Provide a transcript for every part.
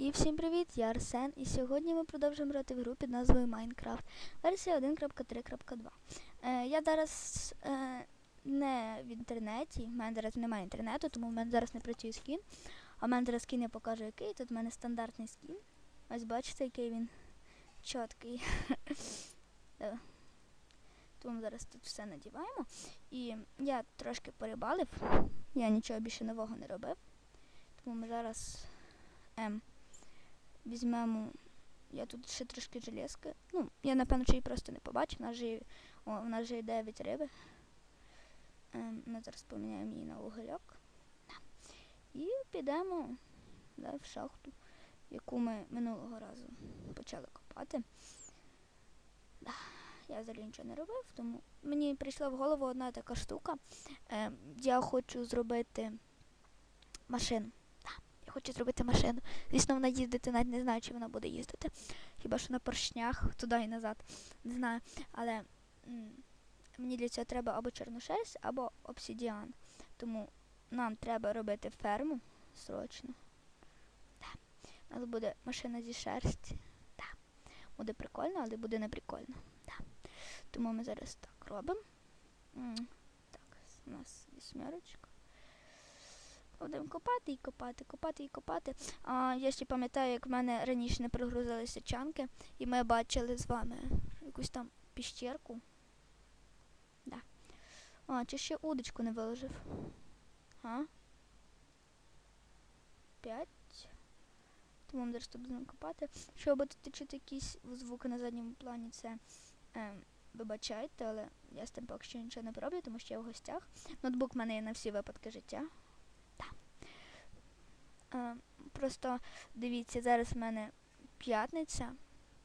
І всім привіт, я Арсен, і сьогодні ми продовжуємо грати в гру під назвою Minecraft, версія 1.3.2. Е, я зараз е, не в інтернеті, в мене зараз немає інтернету, тому в мене зараз не працює скін. А в мене зараз скін я покажу який. Тут в мене стандартний скін. Ось бачите, який він чіткий. Е, Тому зараз тут все надіваємо. І я трошки порибалив, я нічого більше нового не робив. Тому ми зараз ем, візьмемо. Я тут ще трошки железки. Ну, я напевно, її просто не побачив. У нас же, є- о, у нас же є 9 риби. Ем, ми зараз поміняємо її на угольок. І підемо да, в шахту, яку ми минулого разу почали копати. Да. Я взагалі нічого не робив, тому мені прийшла в голову одна така штука. Ем, я хочу зробити машину. Я хочу зробити машину. Звісно, вона їздити навіть не знаю, чи вона буде їздити. Хіба що на поршнях туди і назад. Не знаю. Але мені для цього треба або чорношерсть, або обсидіан. Тому нам треба робити ферму срочно. Да. У нас буде машина зі шерсті. Да. Буде прикольно, але буде не прикольно. Да. Тому ми зараз так робимо. Так, у нас вісьмерочка. Будемо копати і копати, копати і копати. А, я ще пам'ятаю, як в мене раніше не прогрузилися чанки, і ми бачили з вами якусь там піщерку. Да. А, чи ще удочку не виложив? А? П'ять. Тому ми зараз тут будемо копати. Ви будете чути якісь звуки на задньому плані, це ем, вибачайте, але я з тим поки що нічого не пороблю, тому що я в гостях. Ноутбук в мене є на всі випадки життя. Е, Просто дивіться, зараз в мене п'ятниця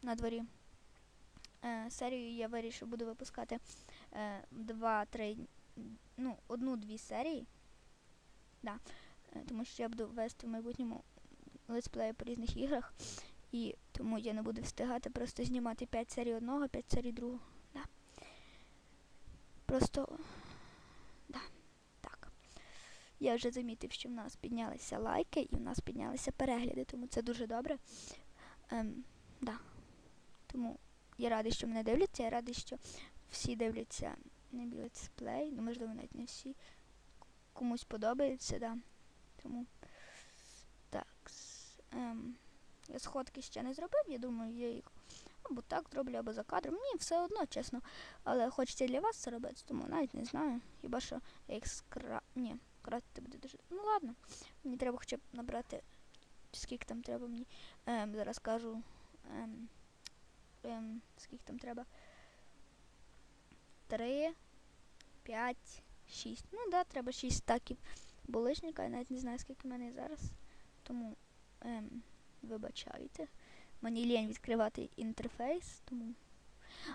на дворі. Е, Серію я вирішив, буду випускати е, два-три, ну, одну-дві серії. Да. Е, Тому що я буду вести в майбутньому летсплеї по різних іграх. І тому я не буду встигати просто знімати 5 серій одного, 5 серій другого. Да. Просто. Я вже замітив, що в нас піднялися лайки і в нас піднялися перегляди, тому це дуже добре. Ем, да. Тому я радий, що мене дивляться, я радий, що всі дивляться мій летсплей, ну можливо навіть не всі. Комусь подобається, да. Тому так. Ем, я сходки ще не зробив, я думаю, я їх або так зроблю, або за кадром. Мені все одно, чесно. Але хочеться для вас це робити, тому навіть не знаю. Хіба що я. Ні, кратити буде дуже. Ну ладно. Мені треба хоча б набрати. Скільки там треба мені. Ем, зараз кажу. Ем, ем, скільки там треба. Три, п'ять, шість. Ну да, треба шість стаків булишника. Я навіть не знаю, скільки в мене зараз. Тому ем, вибачайте. Мені лінь відкривати інтерфейс, тому.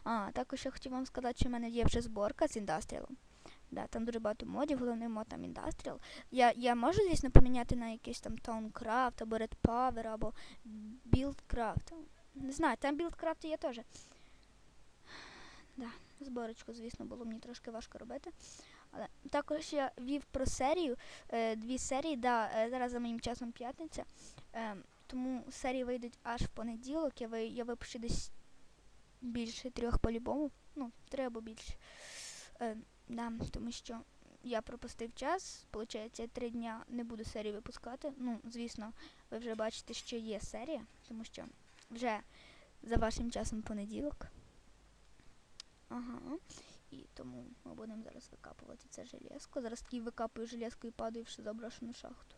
А, також я хотів вам сказати, що в мене є вже зборка з індастріалом. Да, там дуже багато модів, головний мод там індастріал. Я, я можу, звісно, поміняти на якийсь там Towncraft, або Red Power, або Buildcraft. Не знаю, там Buildcraft є теж. Да, зборочку, звісно, було мені трошки важко робити. Але також я вів про серію, е, дві серії, да, е, зараз за моїм часом п'ятниця. Е, тому серії вийдуть аж в понеділок. Я, ви, я випущу десь більше трьох по-любому. Ну, три або більше. Е, да, тому що я пропустив час. Получається, я три дня не буду серії випускати. Ну, звісно, ви вже бачите, що є серія, тому що вже за вашим часом понеділок. Ага. І тому ми будемо зараз викапувати це железко. Зараз такий викапую железку і падаю в заброшену шахту.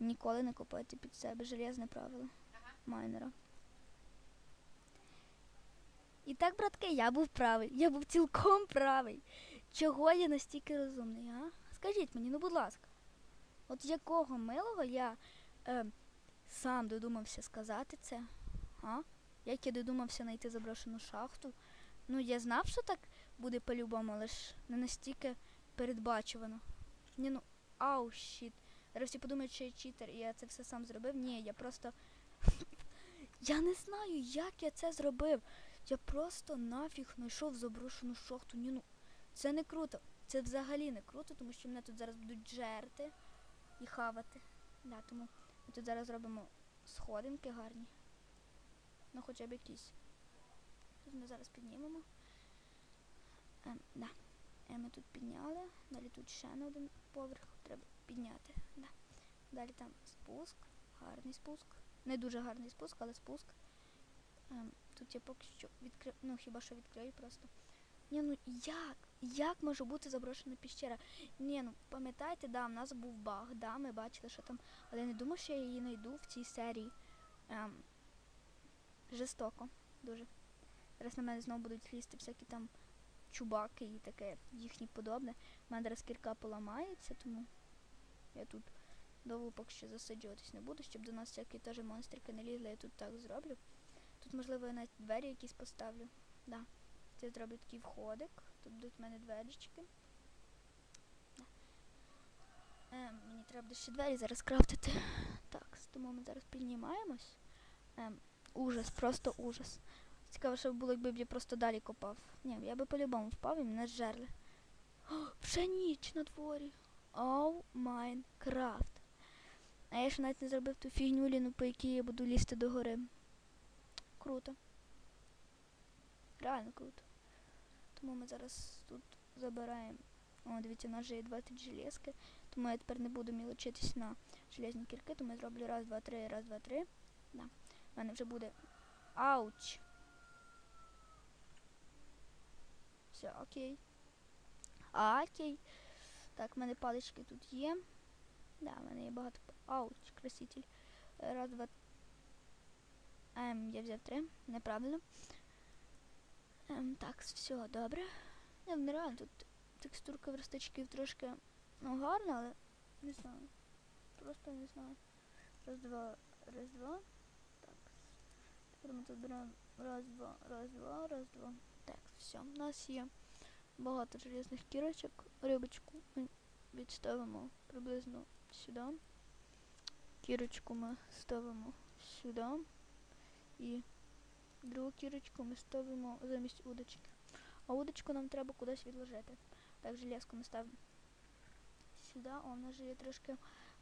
Ніколи не копайте під себе железне правило ага. майнера. І так, братки, я був правий. Я був цілком правий. Чого я настільки розумний, а? Скажіть мені, ну будь ласка. От якого милого я е, сам додумався сказати це? А? Як я додумався знайти заброшену шахту? Ну, я знав, що так буде по-любому, але ж не настільки передбачувано. Ні, ну, ау, щіт. Зараз всі подумають, що я читер, і я це все сам зробив. Ні, я просто. Я не знаю, як я це зробив. Я просто нафіг знайшов заброшену шахту. Ні, ну, це не круто. Це взагалі не круто, тому що мене тут зараз будуть жерти і хавати. Да, тому ми тут зараз зробимо сходинки гарні. Ну хоча б якісь. Тут ми зараз піднімемо. Ем, да. Е, ми тут підняли. Далі тут ще на один поверх треба підняти. Да. Далі там спуск. Гарний спуск. Не дуже гарний спуск, але спуск. Ем, тут я поки що відкрив. Ну хіба що відкрию просто. Ні, ну як? Як може бути заброшена піщера? Ні, ну пам'ятаєте, да, в нас був баг, да, ми бачили, що там. Але я не думаю, що я її знайду в цій серії. Ем, жорстоко, дуже. Зараз на мене знову будуть лізти всякі там чубаки і таке їхні подобне. У мене зараз кірка поламається, тому я тут довго поки що засаджуватись не буду, щоб до нас всякі теж монстрики не лізли, я тут так зроблю. Тут, можливо, я навіть двері якісь поставлю. Да. Це зроблю такий входик. Тут будуть в мене дверчики. Да. Е, мені треба буде ще двері зараз крафтити. Так, тому ми зараз піднімаємось. Ем, ужас, просто ужас. Цікаво, що було, якби б я просто далі копав. Ні, я би по-любому впав і мене зжерли. О, вже ніч на дворі. Оу Майнкрафт. А я ще навіть не зробив ту фігню ліну, по якій я буду лізти до гори. Круто. Реально круто. Тому ми зараз тут забираємо. О, дивіться, у нас вже є 20 железки. Тому я тепер не буду мілочитись на железні кірки, тому я зроблю раз, два, три, раз, два, три. Да. У мене вже буде. Ауч! Все, окей. А, окей. Так, в мене палички тут є. Да, в мене є багато. Ауч, краситель. Раз, два. Ем, я взяв три. Неправильно. Ем, так, все, добре. Не, нереально тут текстурка верстачків трошки ну, гарна, але не знаю. Просто не знаю. Раз, два, раз, два. Так. Тепер ми тут беремо раз, два, раз, два, раз, два. Так, все. У нас є багато железних кірочок. Рибочку ми відставимо приблизно сюди. Кірочку ми ставимо сюди. І другу кірочку ми ставимо замість удочки. А удочку нам треба кудись відложити. Так, железку ми ставимо сюди. О, у нас же є трошки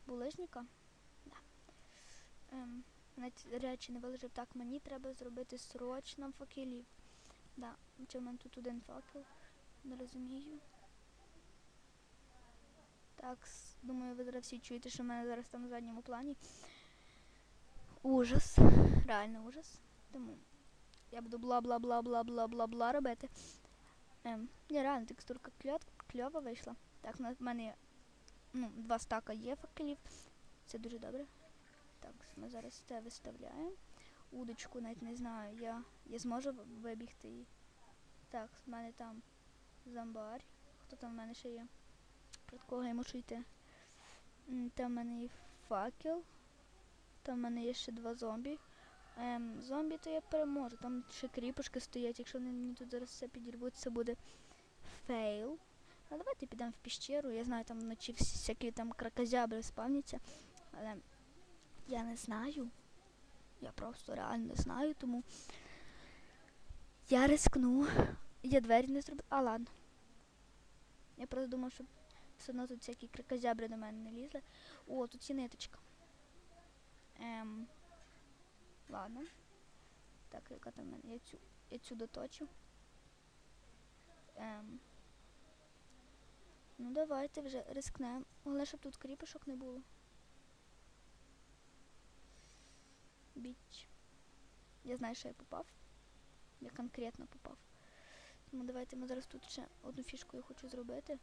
булижника. Да. Ем, навіть речі не виложив. Так, мені треба зробити срочно факелів. Да. Чи в мене тут один факел? Не розумію. Так, думаю, ви зараз всі чуєте, що в мене зараз там на задньому плані. Ужас. Реально ужас. Тому я буду бла-бла-бла-бла-бла-бла-бла робити. Ем, ні, реально текстурка кльова вийшла. Так, в мене ну, два стака є факелів. Це дуже добре. Так, ми зараз це виставляємо. Удочку навіть не знаю, я, я зможу вибігти її. Так, в мене там зомбар. Хто там в мене ще є? Проти кого я мушу йти? Там в мене є факел. Там в мене є ще два зомбі. Ем, зомбі то я переможу. Там ще кріпушки стоять. Якщо вони мені тут зараз все підірвуть, це буде фейл. А давайте підемо в піщеру. Я знаю, там вночі всякі там кракозябри спавняться. Але я не знаю. Я просто реально не знаю, тому я рискну. Я двері не зробив. А ладно. Я просто думав, що все одно тут всякі кракозябри до мене не лізли. О, тут є ниточка. Ем. Ладно. Так, яка там мене? Я цю, я цю доточу. Ем. Ну давайте вже рискнемо. Головне, щоб тут кріпишок не було. Біч. Я знаю, що я попав. Я конкретно попав. Тому давайте ми зараз тут ще одну фішку я хочу зробити.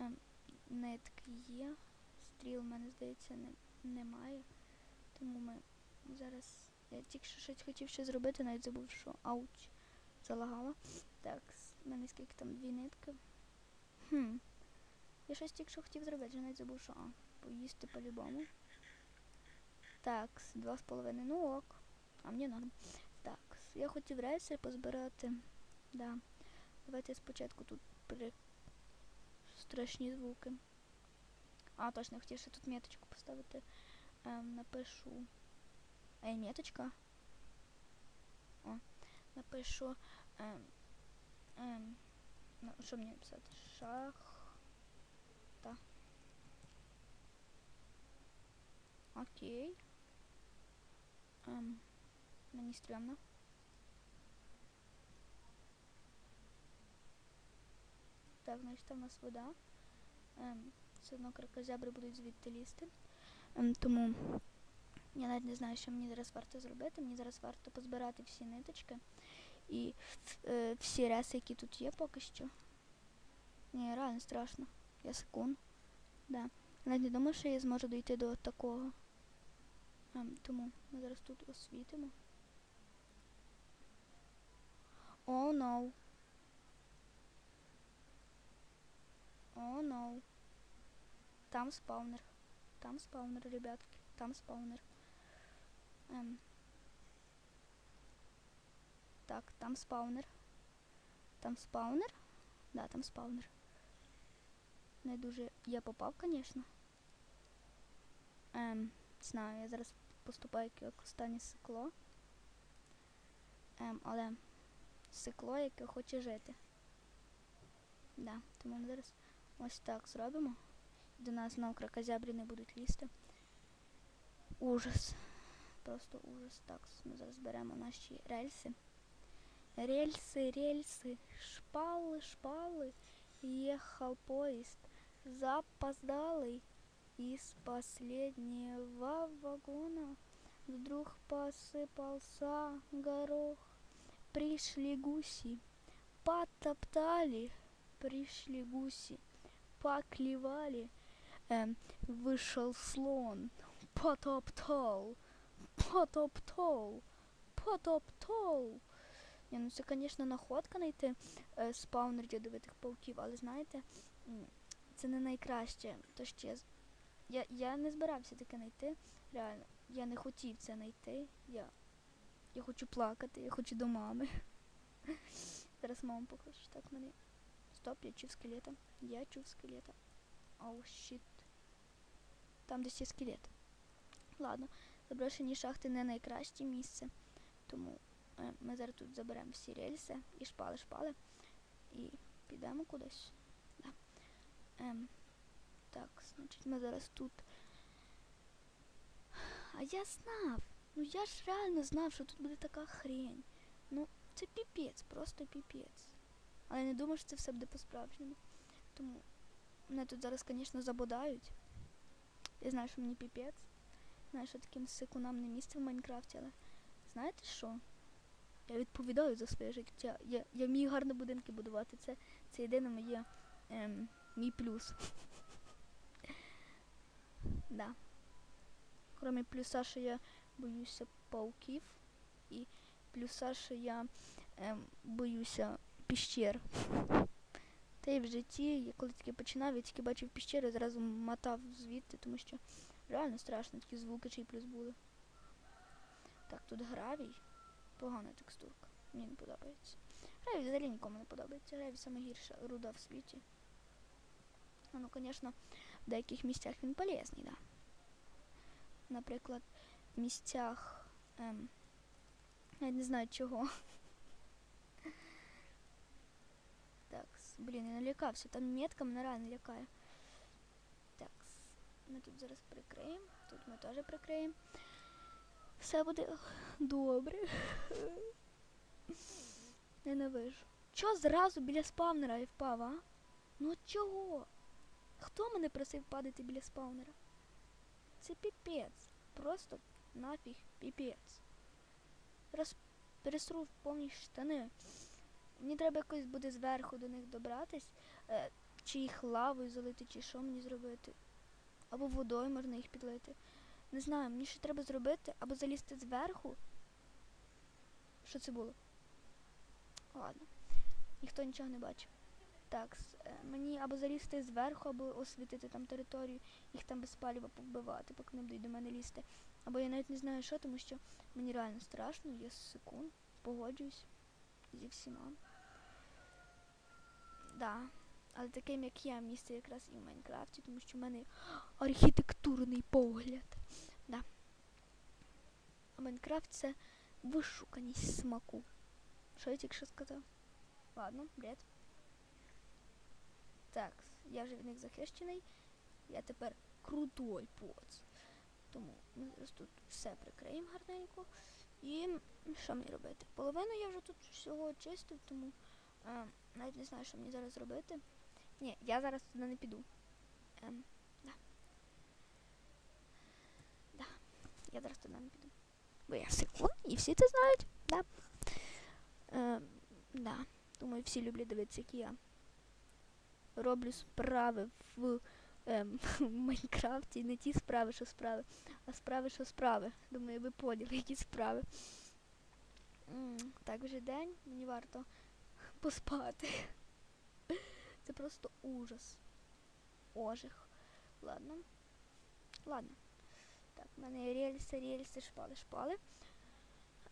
Ем, нитки є. Стріл, в мене, здається, не, немає. Тому ми зараз. Я тільки що щось хотів ще зробити, навіть забув, що ауч залагала. Так, в мене скільки там дві нитки. Хм. Я щось тільки що хотів зробити, вже навіть забув, що а, поїсти по-любому. Так, два з половиною. Ну ок. А мені норм. Так, я хотів рейси позбирати. Да. Давайте спочатку тут при страшні звуки. А, точно, хотів ще тут меточку поставити. Ем, напишу. Меточка. О, напишу. Ем, ем, ну, що мені написати? Шах. Та. Окей. Ем, мені стрьомно. Так, значить там у нас вода. Ем, все одно кракозябри будуть звідти лізти. Ем, тому я навіть не знаю, що мені зараз варто зробити. Мені зараз варто позбирати всі ниточки і е, всі реси, які тут є поки що. Ні, реально страшно. Я секунд. Да. Навіть не думаю, що я зможу дійти до такого. Ем, тому ми зараз тут освітимо. О, oh, no. О, oh, no. Там спаунер. Там спаунер, ребятки. Там спаунер. Ем. Так, там спаунер. Там спаунер? Да, там спаунер. Не дуже я попав, звісно. Ем, знаю, я зараз поступаю як останнє сикло. Ем, але сикло, яке хоче жити. Да, тому ми зараз ось так зробимо. До нас знову кракозябрі не будуть лізти. Ужас. Просто ужас. Так, ми зараз беремо наші рельси. Рельсы, рельсы, шпалы, шпалы, ехал поезд, запоздалый, из последнего вагона вдруг посыпался горох. Пришли гуси, потоптали, пришли гуси, поклевали, эм, вышел слон, потоптал, потоптал, потоптал. Ні, ну це, звісно, находка знайти е, спаунер ядовитих пауків, але знаєте, це не найкраще. То що я, я, не збирався таке знайти. Реально, я не хотів це знайти. Я, я хочу плакати, я хочу до мами. Зараз маму покажу. Так, мене. Стоп, я чув скелета. Я чув скелета. Оу, щит. Там десь є скелет. Ладно, заброшені шахти не найкраще місце. Тому Е, Ми зараз тут заберемо всі рельси і шпали-шпали. І підемо кудись. Да. Ем, так, значить ми зараз тут. А я знав. Ну я ж реально знав, що тут буде така хрень. Ну, це піпець, просто піпець. Але я не думав, що це все буде по-справжньому. Тому мене тут зараз, звісно, забодають. Я знаю, що мені піпець. Знаю, що таким сикунам не місце в Майнкрафті, але знаєте що? Я відповідаю за своє життя. Я, я вмію гарно будинки будувати. Це, це єдине моє ем, мій плюс. да. Кроме плюса, що я боюся пауків. І плюса, що я ем, боюся піщер. Та й в житті, я коли тільки починав, я тільки бачив піщери, зразу мотав звідти, тому що реально страшно, такі звуки чи плюс були. Так, тут гравій. Погана текстурка. Мені не подобається. Гравій взагалі нікому не подобається. Гравій саме гірша руда в світі. Ну, звісно, в деяких місцях він полезний, да. Наприклад, в місцях. Ем, я не знаю чого. Так, блін, я налякався. Там метка мене реально лякає. Ми тут зараз прикриємо. Тут ми теж прикриємо. Все буде добре. Ненавижу. Чого зразу біля спавнера я впав, а? Ну чого? Хто мене просив падати біля спавнера? Це піпець. Просто нафіг піпець. Раз пересру повні штани. Мені треба якось буде зверху до них добратись, е, чи їх лавою залити, чи що мені зробити. Або водою можна їх підлити. Не знаю, мені ще треба зробити, або залізти зверху. Що це було? Ладно. Ніхто нічого не бачив. Так, е, мені або залізти зверху, або освітити там територію, їх там без паліва побивати, поки не будуть до мене лізти. Або я навіть не знаю що, тому що мені реально страшно, я секунд, погоджуюсь зі всіма. Да. Але таким, як я, місце якраз і в Майнкрафті, тому що в мене архітектурний погляд. Да. А Майнкрафт це вишуканість смаку. Що я тільки що сказав? Ладно, бред. Так, я вже від них захищений. Я тепер крутой поц. Тому ми зараз тут все прикриємо гарненько. І що мені робити? Половину я вже тут всього очистив, тому е, навіть не знаю, що мені зараз робити. Ні, я зараз туди не піду. Ем, да. Да. Я зараз туди не піду. Бо я секунд, і всі це знають. Да. Ем, да. Думаю, всі люблять дивитися, які я роблю справи в ем, в Майнкрафті. Не ті справи, що справи, а справи, що справи. Думаю, ви поняли, які справи. М, Так вже день, мені варто поспати. Це просто ужас. Ожих. Ладно. Ладно. Так, в мене є рельси, рельси, шпали, шпали.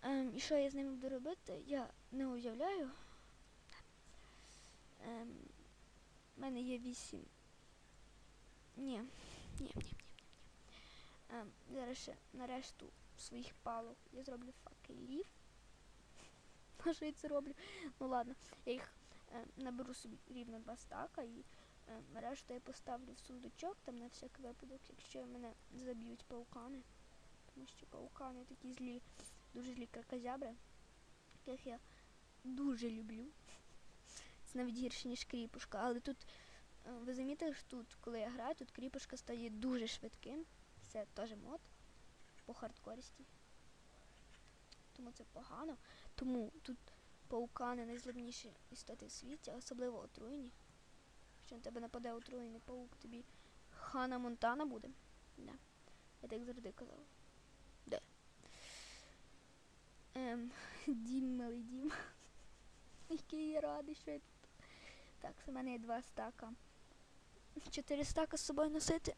Ем, і що я з ними буду робити, я не уявляю. Ем, в мене є вісім. Ні. Ні, ні, ні, ні. Ем, зараз ще на решту своїх палок я зроблю факелів. Що я це роблю? Ну ладно, я їх наберу собі рівно два стака і е, решту я поставлю в сундучок там на всяк випадок, якщо мене заб'ють паукани. Тому що паукани такі злі, дуже злі кракозябри, яких я дуже люблю. Це навіть гірше, ніж кріпушка. Але тут, е, ви замітили, що тут, коли я граю, тут кріпушка стає дуже швидким. Це теж мод по хардкорісті. Тому це погано. Тому тут паукани найзлобніші істоти в світі, особливо отруєні. Якщо на тебе нападе отруєний паук, тобі хана Монтана буде. Да. Я так завжди казала. Де? Ем, дім, милий дім. Який я радий, що я тут. Так, у мене є два стака. Чотири стака з собою носити.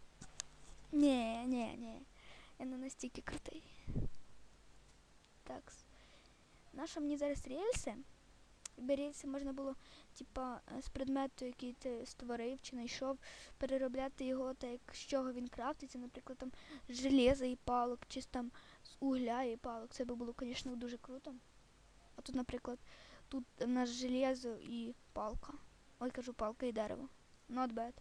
Ні, ні, ні. Я не настільки крутий. Так. Наша мені зараз рельси. Якби рельси можна було, типа, е, з предмету, який ти створив чи знайшов, переробляти його, так з чого він крафтиться, наприклад, там з железа і палок, чи там з угля і палок. Це би було, звісно, дуже круто. А тут, наприклад, тут в нас железо і палка. Ой, кажу, палка і дерево. Not bad.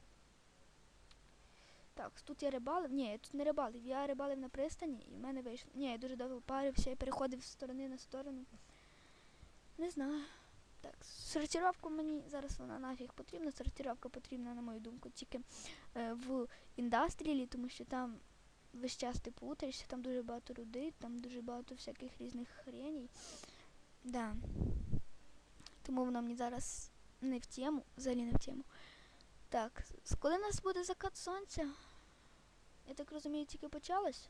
Так, тут я рибалив. Ні, я тут не рибалив. Я рибалив на пристані і в мене вийшло. Ні, я дуже довго парився і переходив з сторони на сторону. Не знаю. Так, сортировка мені зараз вона нафіг потрібна. Сортировка потрібна, на мою думку, тільки е, в індастрілі, тому що там весь час ти плутаєшся, там дуже багато руди, там дуже багато всяких різних хреней. Да. Тому воно мені зараз не в тему, взагалі не в тему. Так, коли у нас буде закат сонця? Я так розумію, тільки почалось.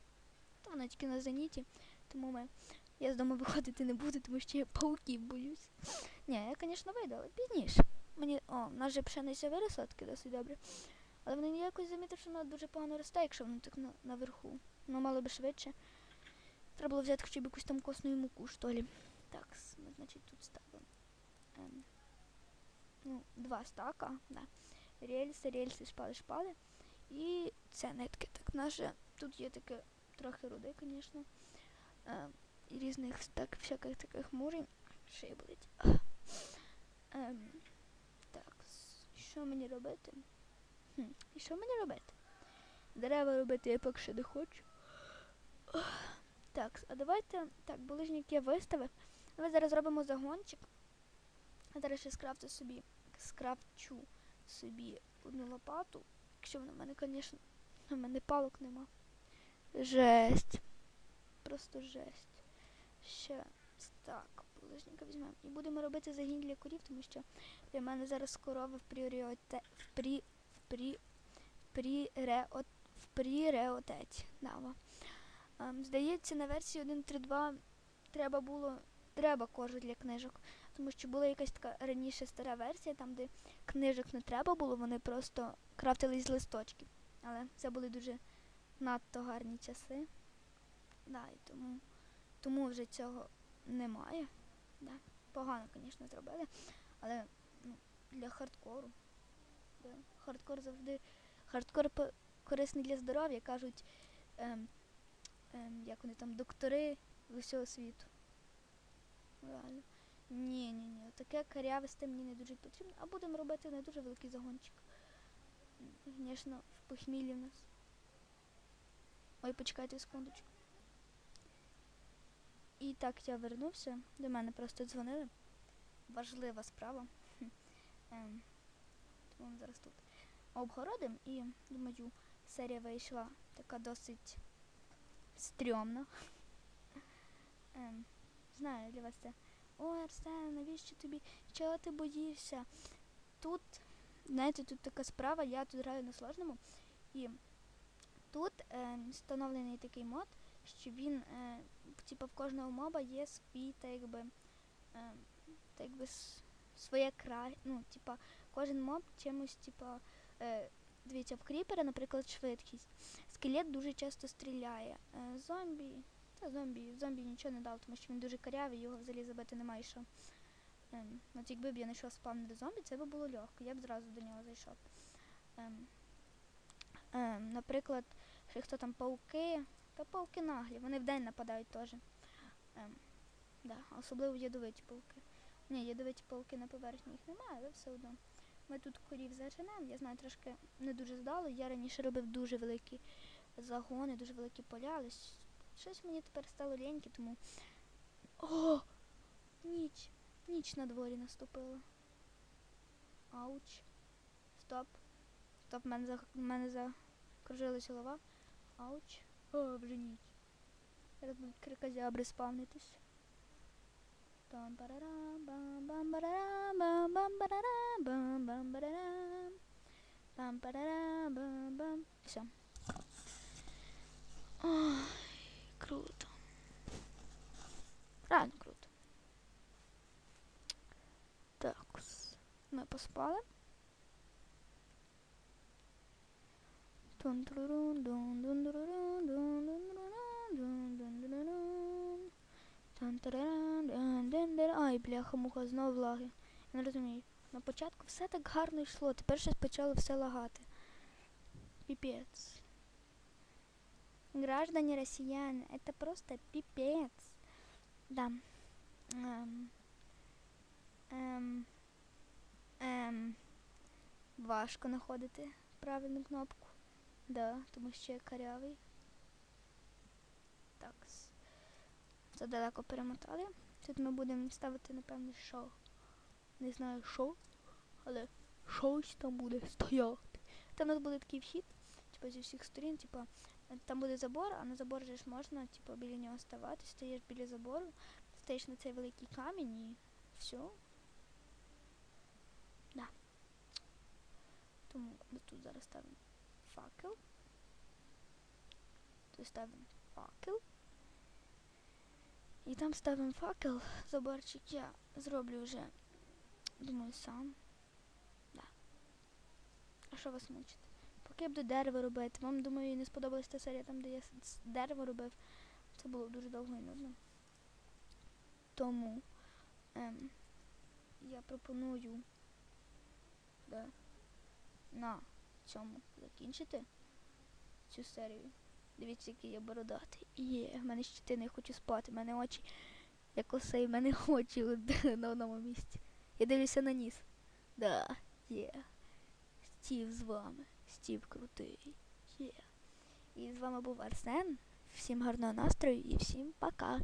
Та вона тільки на зеніті. Тому ми. Я з дому виходити не буду, тому що я пауків боюсь. Ні, я, звісно, вийду, але пізніше. Мені. О, в нас же пшениця виросла таки досить добре. Але вони якось замітив, що вона дуже погано росте, якщо воно так на, наверху. Воно мало би швидше. Треба було взяти хоча б якусь там косну муку, що лі. Так, значить, тут ставимо. Ем, ну, два стака, да. Рельси, рельси, шпали, шпали. І це нитки. Так, наше тут є таке трохи руди, звісно. Ем, різних так, всяких таких мурів. Шия болить. Ем, так, що мені робити? Хм, і що мені робити? Дерева робити я поки що не хочу. Так, а давайте. Так, булижник я виставив. Ми зараз зробимо загончик. Я зараз ще скрафту собі. Скрафчу собі одну лопату. Якщо вона в мене, звісно, в мене палок нема. Жесть. Просто жесть. Ще так, булижника візьмемо. І будемо робити загін для корів, тому що для мене зараз корови в пріоріоте... в прі... в прі... в прірео... в пріоритеті. Да, во. Ем, здається, на версії 1.3.2 треба було треба кожу для книжок. Тому що була якась така раніше стара версія, там, де книжок не треба було, вони просто крафтили з листочків. Але це були дуже надто гарні часи. Да, і тому, тому вже цього немає. Да. Погано, звісно, зробили. Але ну, для хардкору. Да. Хардкор завжди. Хардкор корисний для здоров'я, кажуть, ем, ем, як вони там, доктори з усього світу. Реально. Ні, ні, ні. Таке карявисте мені не дуже потрібно. А будемо робити не дуже великий загончик. Звісно, в похміллі в нас. Ой, почекайте секундочку. І так я вернувся. До мене просто дзвонили. Важлива справа. Ем, тому ми зараз тут обгородим і думаю, серія вийшла така досить стрьомна. Ем, знаю для вас це. Ой, Арсен, навіщо тобі? Чого ти боїшся? Тут, знаєте, тут така справа, я тут граю на сложному. І тут е, встановлений такий мод, що він, е, типу, в кожного моба є свій, так якби, е, так якби своє край. Ну, типа, кожен моб чимось, типа, е, дивіться, в кріпера, наприклад, швидкість. Скелет дуже часто стріляє. Е, зомбі. Та зомбі, зомбі нічого не дав, тому що він дуже карявий, його взагалі забити немає що. Ем, от якби б я знайшов спавнер зомбі, це би було легко, я б зразу до нього зайшов. Ем, ем, наприклад, хто там пауки, та пауки наглі, вони вдень нападають теж. Ем, да, особливо ядовиті пауки. Ні, ядовиті пауки на поверхні їх немає, але все одно. Ми тут корів заженемо, я знаю, трошки не дуже здало. Я раніше робив дуже великі загони, дуже великі поля, але щось мені тепер стало ліньки, тому. О! Ніч. Ніч на дворі наступила. Ауч. Стоп. Стоп, в мене, за... в мене закружилась голова. Ауч. О, вже ніч. Зараз будуть крикозябри спавнитись. Бам барарам, бам бам барарам, бам бам барарам, бам бам барарам. Бам барарам, бам бам. Все. Ой, круто. Реально круто. Так, ми поспали. Ай, бляха, муха, знову влаги. Я не розумію. На початку все так гарно йшло, тепер щось почало все лагати. Піпець. Граждане россияне, это просто пипец. Да. Ем, ем, ем, важко знаходити правильну кнопку. Да, тому що я карявий. Так. Це далеко перемотали. Тут ми будемо ставити, напевне, шоу. Не знаю, що, але щось там буде стояти. Там у нас буде такий вхід, типу, зі всіх сторін, типу, Там буде забор, а на забор же ж можна, типу, біля нього ставати, стоїш біля забору, стоїш на цей великий камінь і все. Да. Тому ми тут зараз ставимо факел. Тут ставимо факел. І там ставимо факел. Заборчик я зроблю вже, думаю, сам. Да. А що вас мучить? Поки я буду дерево робити. Вам, думаю, не сподобалась та серія там, де я дерево робив. Це було дуже довго і нудно. Тому ем, я пропоную да, на цьому закінчити цю серію. Дивіться, який я бородатий. Є, в мене щитини, я хочу спати, в мене очі як оси, в мене очі на одному місці. Я дивлюся на ніс. Да, є. Стів з вами. Стів крутий. Є. І з вами був Арсен. Всім гарного настрою і всім пока.